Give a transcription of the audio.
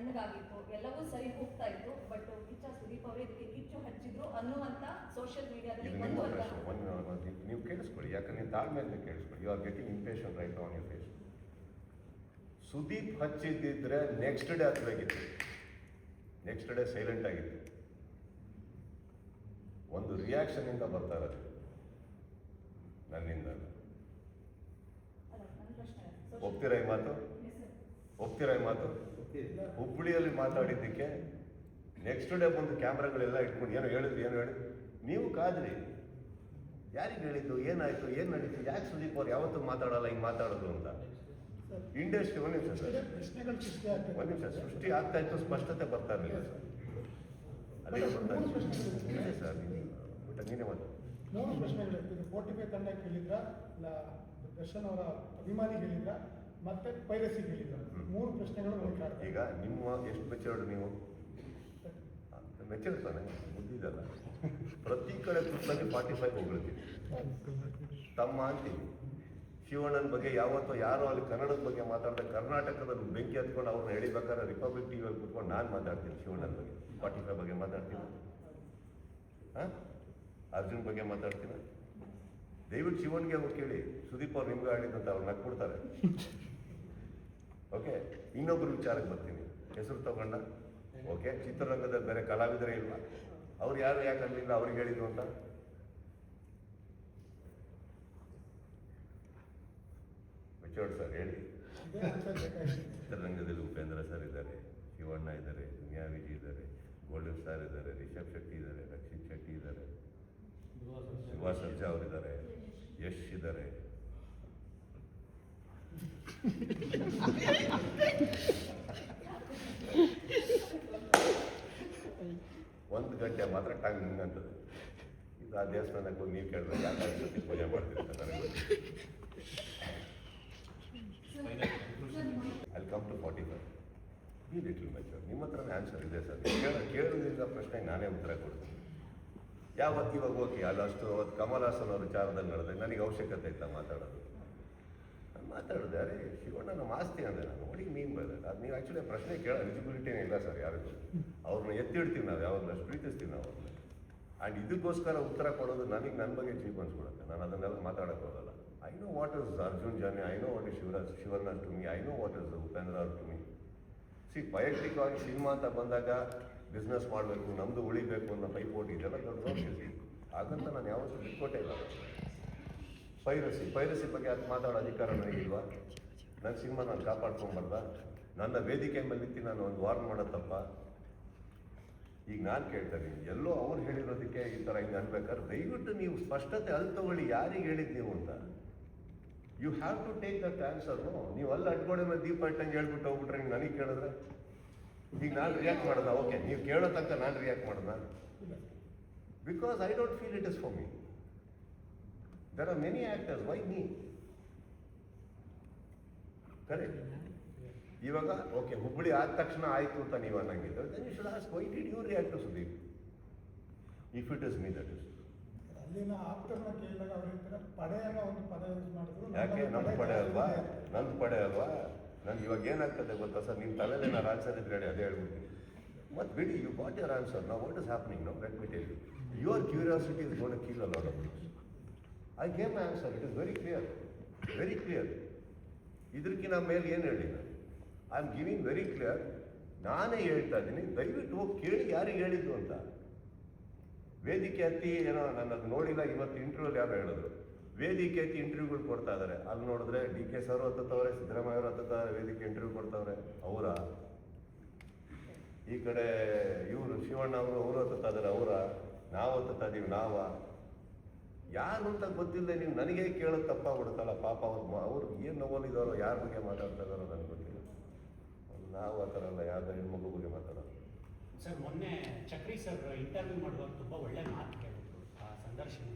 ತಣ್ಣಗಾಗಿತ್ತು ಎಲ್ಲವೂ ಸರಿ ಹೋಗ್ತಾ ಇತ್ತು ಬಟ್ ಕಿಚ್ಚ ಸುದೀಪ್ ಅವರು ಇದಕ್ಕೆ ಕಿಚ್ಚು ಹಚ್ಚಿದ್ರು ಅನ್ನುವಂತ ಸೋಷಿಯಲ್ ಮೀಡಿಯಾದಲ್ಲಿ ನೀವು ಕೇಳಿಸ್ಕೊಳ್ಳಿ ಯಾಕಂದ್ರೆ ನೀವು ತಾಳ್ಮೆಯಿಂದ ಕೇಳಿಸ್ಕೊಳ್ಳಿ. You are getting impatient right on your face Sudeep ಹಚ್ಚಿದ್ದಿದ್ರೆ next day ಹಚ್ಚಬೇಕಿತ್ತು ನೆಕ್ಸ್ಟ್ ಡೇ ಸೈಲೆಂಟ್ ಆಗಿತ್ತು. ಒಂದು ರಿಯಾಕ್ಷನ್ ಇಂದ ಬರ್ತಾ ಇರೋದು. ನನ್ನಿಂದ. ಒಪ್ತೀರಾ ಈ ಮಾತು? ಒಪ್ತೀರಾ ಈ ಮಾತು? ಹುಬ್ಬಳ್ಳಿಯಲ್ಲಿ ಮಾತಾಡಿದ್ದಕ್ಕೆ ನೆಕ್ಸ್ಟ್ ಡೇ ಬಂದು ಕ್ಯಾಮ್ರಾಗಳೆಲ್ಲ ಇಟ್ಕೊಂಡು ಏನೋ ಹೇಳಿದ್ರಿ ಏನು ಹೇಳಿ ನೀವು ಕಾದ್ರಿ. ಯಾರಿಗೆ ಹೇಳಿದ್ದು ಏನಾಯ್ತು ಏನು ನಡೀತು ಯಾಕೆ ಸುದೀಪ್ ಅವ್ರು ಯಾವತ್ತೂ ಮಾತಾಡಲ್ಲ ಹಿಂಗೆ ಮಾತಾಡೋದು ಅಂತ. ಇಂಡಸ್ಟ್ರಿ ಒಂದು ನಿಮಿಷ ಸರ್. ಒಂದು ನಿಮಿಷ ಸೃಷ್ಟಿ ಆಗ್ತಾ ಇತ್ತು ಸ್ಪಷ್ಟತೆ ಬರ್ತಾ ಇರಲಿಲ್ಲ ಸರ್. ಅದೇ ಇದೆ ಸರ್ ನೀನೇ ಮಾತು ಮೂರು ಪ್ರಶ್ನೆಗಳು ಫೋರ್ಟಿಫೈ ತಂಡ ಕೇಳಿದ್ರ? ಇಲ್ಲ ದರ್ಶನ್ ಅವರ ಅಭಿಮಾನಿ ಹೇಳಿದ್ರ? ಮತ್ತೆ ಪೈರಸಿ ಕೇಳಿದ್ರು. ಮೂರು ಪ್ರಶ್ನೆಗಳು ಈಗ ನಿಮ್ಮ ಎಷ್ಟು ಮೆಚೂರ್ಡ್ ನೀವು? ಮೆಚೂರ್ಡ್ ತಾನೆ ಬುದ್ಧಿದಲ್ಲ ಪ್ರತಿ ಕಡೆ ಕೂತ್ಲಾಗಿ ಫಾರ್ಟಿ ಫೈವ್ ಹೋಗ್ಬಿಡ್ತೀವಿ ತಮ್ಮ ಅಂತೀವಿ ಶಿವಣ್ಣನ ಬಗ್ಗೆ ಯಾವತ್ತೋ ಯಾರೋ ಅಲ್ಲಿ ಕನ್ನಡದ ಬಗ್ಗೆ ಮಾತಾಡಿದ ಕರ್ನಾಟಕದಲ್ಲಿ ಬೆಂಕಿ ಹತ್ಕೊಂಡು ಅವ್ರನ್ನ ಎಳಿಬೇಕಾದ್ರೆ ರಿಪಬ್ಲಿಕ್ ಟಿವಿಯಲ್ಲಿ ಕೂತ್ಕೊಂಡು ನಾನು ಮಾತಾಡ್ತೀನಿ ಶಿವಣ್ಣನ ಬಗ್ಗೆ. ಫಾರ್ಟಿ ಫೈವ್ ಬಗ್ಗೆ ಮಾತಾಡ್ತೀನಿ. ಹಾಂ ಅರ್ಜುನ್ ಬಗ್ಗೆ ಮಾತಾಡ್ತೀನಿ. ದಯವಿಟ್ಟು ಶಿವನ್ಗೆ ಅವ್ರು ಕೇಳಿ. ಸುದೀಪ್ ಅವ್ರು ನಿಮ್ಗೆ ಆಡಿದಂತ ಅವ್ರು ನಕ್ಬಿಡ್ತಾರೆ ಓಕೆ ಇನ್ನೊಬ್ರು ವಿಚಾರಕ್ಕೆ ಬರ್ತೀನಿ. ಹೆಸರು ತಗೊಂಡ? ಓಕೆ ಚಿತ್ರರಂಗದಲ್ಲಿ ಬೇರೆ ಕಲಾವಿದರೇ ಇಲ್ಲ ಅವ್ರು ಯಾರು, ಯಾಕೆ ಅಲ್ಲಿಂದ ಅವ್ರಿಗೆ ಹೇಳಿದ್ರು ಅಂತ? ಸರ್, ಹೇಳಿ. ಚಿತ್ರರಂಗದಲ್ಲಿ ಉಪೇಂದ್ರ ಸರ್ ಇದ್ದಾರೆ, ಶಿವಣ್ಣ ಇದ್ದಾರೆ ದುನಿಯಾ ವಿಜಿ ಇದ್ದಾರೆ, ಗೋಲ್ಡನ್ ಸ್ಟಾರ್ ಇದ್ದಾರೆ, ರಿಷಬ್ ಶೆಟ್ಟಿ ಇದ್ದಾರೆ, ರಕ್ಷಿತ್ ಶೆಟ್ಟಿ ಇದ್ದಾರೆ, ಸುಭಾಷ್ ಸರ್ಜಾ ಅವರಿದ್ದಾರೆ ಯಶ್ ಇದ್ದಾರೆ. ಒಂದು ಗಂಟೆ ಮಾತ್ರ ಟಂಗ್ ಅಂತದೆ ಇದು ಆ ದೇವಸ್ಥಾನಕ್ಕೆ ನೀವು ಕೇಳಿದ್ರೆ ಯಾಕೆ ಪೂಜೆ ಮಾಡ್ತೀರಿ ಅಂತ come to forty five be little mature ನಿಮ್ಮ ಹತ್ರನೇ ಆನ್ಸರ್ ಇದೆ ಸರ್. ಕೇಳ ಕೇಳೋದ್ರಿಂದ ಪ್ರಶ್ನೆಗೆ ನಾನೇ ಉತ್ತರ ಕೊಡ್ತೀನಿ. ಯಾವತ್ತು ಇವಾಗ ಓಕೆ ಅಲ್ಲಿ ಅಷ್ಟು ಅವತ್ತು ಕಮಲ್ ಹಾಸನ್ ಅವ್ರ ವಿಚಾರದಲ್ಲಿ ನಡೆದ್ರೆ ನನಗೆ ಅವಶ್ಯಕತೆ ಇತ್ತ ಮಾತಾಡೋದು? ನಾನು ಮಾತಾಡಿದೆ, ಅರೆ, ಶಿವಣ್ಣ, ನಮ್ಮ ಆಸ್ತಿ ಅಂದೆ ನಾನು ನೋಡಿ ಮೀನ್ ಬದ ಅದು ನೀವು ಆ್ಯಕ್ಚುಲಿ ಪ್ರಶ್ನೆ ಕೇಳೋ ಎಲಿಜಿಬಿಲಿಟಿನೇ ಇಲ್ಲ ಸರ್ ಯಾರಿಗೂ. ಅವ್ರನ್ನ ಎತ್ತಿಡ್ತೀವಿ ನಾವು, ಯಾವಾಗಲೂ ಅಷ್ಟು ಪ್ರೀತಿಸ್ತೀವಿ ನಾವು ಅವ್ರನ್ನ. ಆ್ಯಂಡ್ ಇದಕ್ಕೋಸ್ಕರ ಉತ್ತರ ಕೊಡೋದು ನನಗೆ ನನ್ನ ಬಗ್ಗೆ ಚೀಪ್ ಅನ್ಸ್ಬಿಡುತ್ತೆ. ನಾನು ಅದನ್ನೆಲ್ಲ ಮಾತಾಡೋಕೆ ಹೋಗಲ್ಲ. I know what is Arjun Janya I know what is Shivaraj Shivanna to me I know what is Upendra ಅವ್ರ ಟು ಮಿ ಸಿ ವೈಯಕ್ತಿಕವಾಗಿ ಸಿನಿಮಾ ಅಂತ ಬಂದಾಗ ಬಿಸ್ನೆಸ್ ಮಾಡಬೇಕು ನಮ್ಮದು ಉಳಿಬೇಕು ಅನ್ನೋ ಪೈಪೋಟಿ ಇದೆಲ್ಲ ದೊಡ್ಡ ಹಾಗಂತ ನಾನು ಯಾವತ್ತೂ ಬಿಟ್ಕೊಟ್ಟೇ ಇಲ್ಲ. ಪೈರಸಿ ಪೈರಸಿ ಬಗ್ಗೆ ಅದು ಮಾತಾಡೋ ಅಧಿಕಾರ ನನಗಿಲ್ವಾ? ನನ್ನ ಸಿನಿಮಾ ನಾನು ಕಾಪಾಡ್ಕೊಂಬಾರ್ದ? ನನ್ನ ವೇದಿಕೆ ಮೇಲೆ ನಿಂತು ನಾನು ಒಂದು ವಾರ್ನ್ ಮಾಡೋ ತಪ್ಪ? ಈಗ ನಾನು ಕೇಳ್ತಾ ಇದ್ದೀನಿ, ಎಲ್ಲೋ ಅವ್ರು ಹೇಳಿರೋದಕ್ಕೆ ಈ ಥರ ಹಿಂಗೆ ಅನ್ಬೇಕಾದ್ರೆ ದಯವಿಟ್ಟು ನೀವು ಸ್ಪಷ್ಟತೆ ಅಲ್ಲಿ ತಗೊಳ್ಳಿ, ಯಾರಿಗೆ ಹೇಳಿದ್ದು ನೀವು ಅಂತ. You have to take that answer ನೀವು ಅಲ್ಲಿ ಅಡ್ಗೋಡೆ ಮೇಲೆ ದೀಪ ಇಟ್ಟಂಗೆ ಹೇಳ್ಬಿಟ್ಟು ಹೋಗ್ಬಿಟ್ರೆ ಹಿಂಗೆ ನನಗೆ ಕೇಳಿದ್ರೆ? ಈಗ ನಾನು ರಿಯಾಕ್ಟ್ ಮಾಡೋದ? ಓಕೆ ನೀವು ಕೇಳೋ ತನಕ ನಾನು ರಿಯಾಕ್ಟ್ ಮಾಡೋದ? Because I don't feel it is for me there are many actors. Why me Correct? ಇವಾಗ ಓಕೆ ಹುಬ್ಬಳ್ಳಿ ಆದ ತಕ್ಷಣ ಆಯಿತು ಅಂತ ನೀವು ಅನ್ನಂಗಿದ್ರೆ then you should ask why did you react to Sudeep if it is me that is ಅಲ್ಲಿನ ಆಪ್ತರನ್ನ ಕೇಳಿದಾಗ ಅವ್ರು ಹೇಳ್ತಾರೆ ಪಡೆ ಅನ್ನೋ ಒಂದು ಪದ ಯೂಸ್ ಮಾಡಿದ್ರು ಯಾಕೆ ನಮ್ಮ ಪಡೆ ಅಲ್ವಾ? ನಂದು ಪಡೆ ಅಲ್ವಾ? ನನ್ಗೆ ಇವಾಗ ಏನಾಗ್ತದೆ ಗೊತ್ತಾ ಸರ್? ನಿಮ್ಮ ತಲೆಯಲ್ಲಿ ನಾನು ಆನ್ಸರ್ ಇದ್ರೆ ಹೇಳಿ ಅದೇ ಹೇಳ್ಬಿಡ್ತೀನಿ. ಮತ್ತು ಬಿಡಿ ಯು ಗಾಟ್ ಯರ್ ಆನ್ಸರ್ ನಾವು ವಾಟ್ ಇಸ್ ಹ್ಯಾಪನಿಂಗ್ ನಾವು let me tell you your curiosity is gone kill ಅಲ್ಲ I gave answer it is very clear very clear ಇದಕ್ಕಿಂತ ಮೇಲೆ ಏನು ಹೇಳಿ ನಾನು I am giving very clear ನಾನೇ ಹೇಳ್ತಾ ಇದ್ದೀನಿ. ದಯವಿಟ್ಟು ಹೋಗಿ ಕೇಳಿ ಯಾರಿಗೆ ಹೇಳಿದ್ದು ಅಂತ. ವೇದಿಕೆ ಹತ್ತಿ ಏನೋ ನಾನು ಅದು ನೋಡಿಲ್ಲ. ಇವತ್ತು ಇಂಟರ್ವ್ಯೂಲ್ ಯಾರು ಹೇಳಿದ್ರು? ವೇದಿಕೆ ಹತ್ತಿ ಇಂಟರ್ವ್ಯೂಗಳು ಕೊಡ್ತಾ ಇದ್ದಾರೆ ಅಲ್ಲಿ ನೋಡಿದ್ರೆ ಡಿ ಕೆ ಸರ್ ಹತ್ತತ್ತವ್ರೆ ಸಿದ್ದರಾಮಯ್ಯ ಅವರು ಹತ್ತತ್ತವ್ರೆ ವೇದಿಕೆ ಇಂಟರ್ವ್ಯೂ ಕೊಡ್ತಾವ್ರೆ. ಅವರ? ಈ ಕಡೆ ಇವರು ಶಿವಣ್ಣ ಅವರು ಅವರು ಹತ್ತುತ್ತಾ ಅವರ? ನಾವು ಹತ್ತುತ್ತಾ ಇದ್ದೀವಿ ನಾವ? ಯಾರು ಅಂತ ಗೊತ್ತಿಲ್ಲದೆ ನೀವು ನನಗೆ ಕೇಳೋದು ತಪ್ಪಾಗ್ಬಿಡುತ್ತಲ್ಲ ಪಾಪ ಅವ್ರು ಅವ್ರು ಏನು ನೋವಲ್ಲಿದ್ದಾರೋ ಯಾರ ಬಗ್ಗೆ ಮಾತಾಡ್ತಾ ಇದ್ದಾರೋ ನನಗೆ ಗೊತ್ತಿಲ್ಲ. ನಾವು ಆ ಥರ ಅಲ್ಲ ಯಾವ್ದು ಹೆಣ್ಮಗು ಬಗ್ಗೆ ಮಾತಾಡೋದು. ಸರ್, ಮೊನ್ನೆ ಚಕ್ರಿ ಸರ್ ಇಂಟರ್ವ್ಯೂ ಮಾಡುವಾಗ ತುಂಬ ಒಳ್ಳೆ ಮಾತು ಕೇಳಿದ್ರು ಆ ಸಂದರ್ಶನ